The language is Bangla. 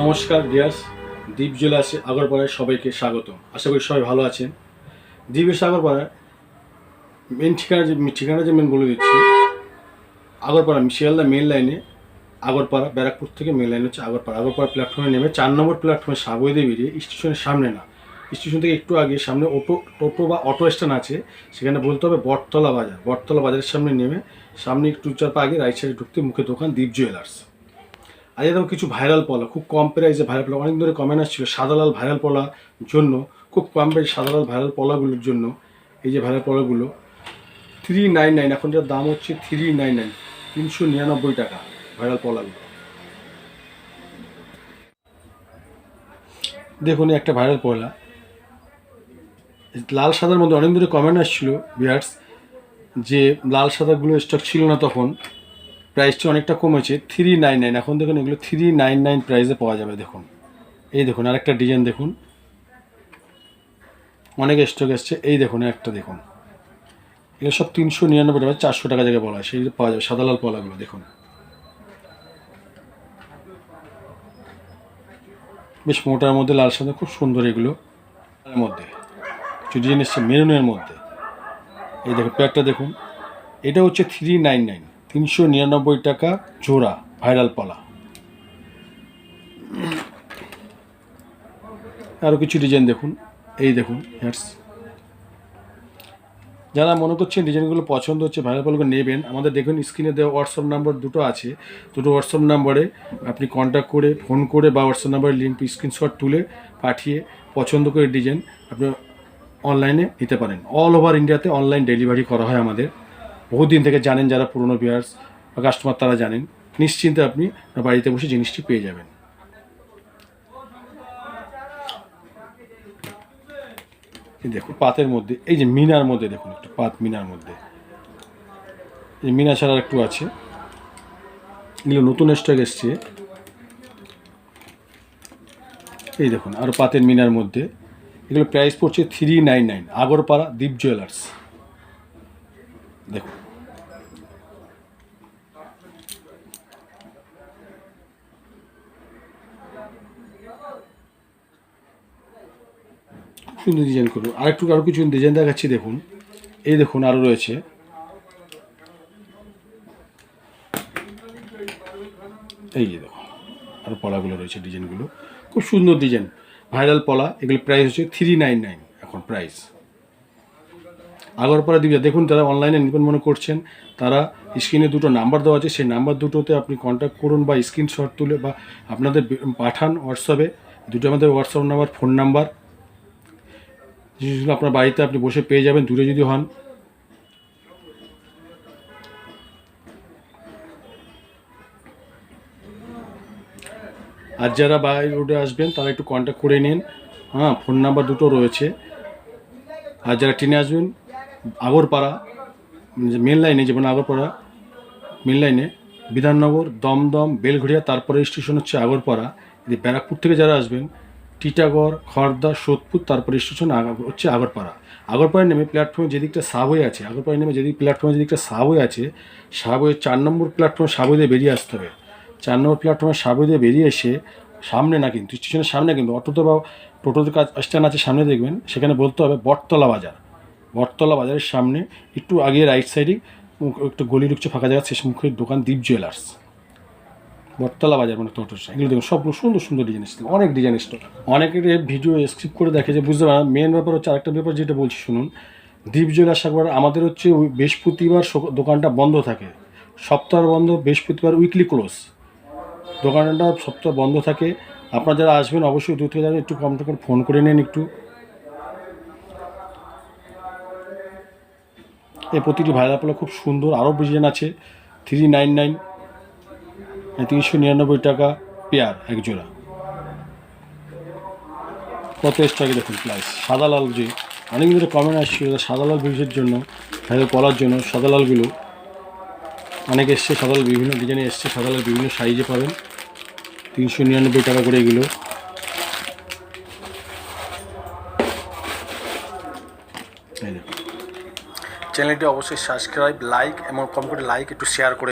নমস্কার ডিয়ার্স দ্বীপ জেলা আছে আগরপাড়ায় সবাইকে স্বাগত আশা করি সবাই ভালো আছেন। দ্বীপের আগরপাড়ায় মেন ঠিকানা যে ঠিকানা যে মেন বলে দিচ্ছি, আগরপাড়া, শিয়ালদা মেন লাইনে আগরপাড়া, ব্যারাকপুর থেকে মেন লাইন হচ্ছে আগরপাড়া। আগরপাড়া প্ল্যাটফর্মে নেমে চার নম্বর প্ল্যাটফর্মে সাবওয়েতে বেরিয়ে স্টেশনের সামনে না। স্টেশন থেকে একটু আগে সামনে অটো, টোটো বা অটো স্ট্যান্ড আছে। সেখানে বলতে হবে বটতলা বাজার। বটতলা বাজারের সামনে নেমে সামনে একটু চার পা আগে রাইট সাইডে ঢুকতে মুখে দোকান দ্বীপ জুয়েলার্স। আজ এরকম কিছু ভাইরাল পলা খুব কম প্রাইসে ভাইরাল পলা অনেক ধরে কমেন্ট আসছিল, সাদালাল ভাইরাল পলা জন্য, খুব কম প্রাইস সাদালাল ভাইরাল পলাগুলোর জন্য, এই যে ভাইরাল পলাগুলো থ্রি নাইন নাইন এখন যার দাম হচ্ছে থ্রি নাইন নাইন তিনশো নিরানব্বই টাকা ভাইরাল পলাগুলো দেখুন একটা ভাইরাল পলা লাল সাদার মধ্যে অনেক ধরে কমেন্ট আসছিল বিয়ার্স যে লাল সাদাগুলো স্টক ছিল না তখন প্রাইসটা অনেকটা কমেছে থ্রি নাইন নাইন এখন দেখুন এগুলো থ্রি নাইন নাইন প্রাইসে পাওয়া যাবে, দেখুন। এই দেখুন, আরেকটা ডিজাইন দেখুন। অনেক স্টক এসছে, এই দেখুন, একটা দেখুন। এগুলো সব তিনশো নিরানব্বই টাকা, চারশো টাকা জায়গায় বলা হয়। সেই পাওয়া যাবে, সাদা লাল পলাগুলো দেখুন। বেশ মোটার মধ্যে, লাল সাদা, খুব সুন্দর এগুলো। মধ্যে, কিছু ডিজাইন এসছে, মেরুনের মধ্যে। এই দেখুন প্যাকটা দেখুন। এটা হচ্ছে থ্রি নাইন নাইন তিনশো নিরানব্বই টাকা জোড়া ভাইরাল পলা। আরও কিছু ডিজাইন দেখুন। এই দেখুন হ্যাটস যারা মনে করছেন ডিজাইনগুলো পছন্দ হচ্ছে ভাইরাল পলাগুলো নেবেন, আমাদের দেখুন স্ক্রিনে দেওয়া হোয়াটসঅ্যাপ নাম্বার দুটো আছে। দুটো হোয়াটসঅ্যাপ নাম্বারে আপনি কন্ট্যাক্ট করে ফোন করে বা হোয়াটসঅ্যাপ নাম্বারে লিঙ্ক স্ক্রিনশট তুলে পাঠিয়ে পছন্দ করে ডিজাইন আপনি অনলাইনে নিতে পারেন। অল ওভার ইন্ডিয়াতে অনলাইন ডেলিভারি করা হয় আমাদের। বহুদিন থেকে জানেন যারা পুরনো বিয়ার্স বা কাস্টমার তারা জানেন। নিশ্চিন্তে আপনি বাড়িতে বসে জিনিসটি পেয়ে যাবেন। দেখুন, পাতের মধ্যে, এই যে মিনার মধ্যে দেখুন, একটু পাত মিনার মধ্যে। এই মিনা ছাড়া একটু আছে। এগুলো নতুন স্টক এসছে। এই দেখুন আরও পাতের মিনার মধ্যে। এগুলো প্রাইস পড়ছে থ্রি নাইন নাইন আগরপাড়া দ্বীপ জুয়েলার্স দেখুন সুন্দর ডিজাইন করুন। আরেকটু আরও কিছু ডিজাইন দেখাচ্ছি, দেখুন। এই দেখুন আরও রয়েছে। এই যে দেখুন আরও পলাগুলো রয়েছে ডিজাইনগুলো খুব সুন্দর ডিজাইন ভাইরাল পলা, এগুলো প্রাইস হচ্ছে থ্রি নাইন নাইন এখন প্রাইস আগরপাড়া দিবে। দেখুন, যারা অনলাইনে নিবেন মনে করছেন, তারা স্ক্রিনে দুটো নাম্বার দেওয়া আছে। সেই নাম্বার দুটোতে আপনি কন্ট্যাক্ট করুন বা স্ক্রিনশট তুলে বা আপনাদের পাঠান হোয়াটসঅ্যাপে দুটো আমাদের হোয়াটসঅ্যাপ নাম্বার ফোন নাম্বার জিনিসগুলো আপনার বাড়িতে আপনি বসে পেয়ে যাবেন, দূরে যদি হন। আর যারা বাই রোডে আসবেন, তারা একটু কন্ট্যাক্ট করে নিন। হ্যাঁ ফোন নাম্বার দুটো রয়েছে। আর যারা ট্রেনে আসবেন আগরপাড়া যে মেন লাইনে যেমন আগরপাড়া মেন লাইনে বিধাননগর, দমদম, বেলঘড়িয়া, তারপরে স্টেশন হচ্ছে আগরপাড়া। যদি ব্যারাকপুর থেকে যারা আসবেন, টিটাগড় খড়দা সোদপুর, তারপরে স্টেশন হচ্ছে আগরপাড়া। আগরপাড়ায় নেমে প্ল্যাটফর্মে যেদিকটা সাবওয়ে আছে আগরপাড়ায় নেমে যেদিক প্ল্যাটফর্মে যেদিকটা সাবওয়ে আছে সাবওয়ে চার নম্বর প্ল্যাটফর্মে সাবওয়ে দিয়ে বেরিয়ে আসতে হবে। চার নম্বর প্ল্যাটফর্মে সাবওয়ে দিয়ে বেরিয়ে এসে সামনে না কিন্তু স্টেশনের সামনে কিন্তু, অটোতে বা টোটোতে কাজ স্ট্যান্ড আছে সামনে দেখবেন, সেখানে বলতে হবে বটতলা বাজার। বটতলা বাজারের সামনে, একটু আগে রাইট সাইডে একটু গলি ঢুকছে ফাঁকা জায়গা, শেষ মুখের দোকান দ্বীপ জুয়েলার্স বটতলা বাজার মানে সামনে। এগুলো দেখুন, সবগুলো সুন্দর সুন্দর ডিজাইন এসছে। অনেক ডিজাইন এসছে। অনেকের ভিডিও স্ক্রিপ্ট করে দেখে যে বুঝতে পারেন মেন ব্যাপার হচ্ছে আরেকটা ব্যাপার যেটা বলছি, শুনুন। দ্বীপ জুয়েলার্স একবার আমাদের হচ্ছে ওই বৃহস্পতিবার দোকানটা বন্ধ থাকে। সপ্তাহ বন্ধ, বৃহস্পতিবার উইকলি ক্লোজ দোকানটা সপ্তাহ বন্ধ থাকে। আপনারা যারা আসবেন, অবশ্যই দূর থেকে যাবেন, একটু কম করে ফোন করে নেন একটু। এই প্রতিটি ভাইরাল পলা খুব সুন্দর। আরও ডিজাইন আছে। থ্রি নাইন নাইন তিনশো নিরানব্বই টাকা পেয়ার, এক জোড়া। কত স্টকে দেখুন প্রাইস সাদা লাল যে, অনেক ধরে কমেন্ট আসছিল সাদা লাল ব্রিজের জন্য ভাইরাল পলার জন্য সাদা লালগুলো, অনেক এসছে সাদা লাল, বিভিন্ন ডিজাইনে এসছে সাদা লাল, বিভিন্ন সাইজে পাবেন। তিনশো নিরানব্বই টাকা করে এগুলো। এই দেখুন। চ্যানেলটি অবশ্যই সাবস্ক্রাইব লাইক এবং কম করে লাইক একটু শেয়ার করে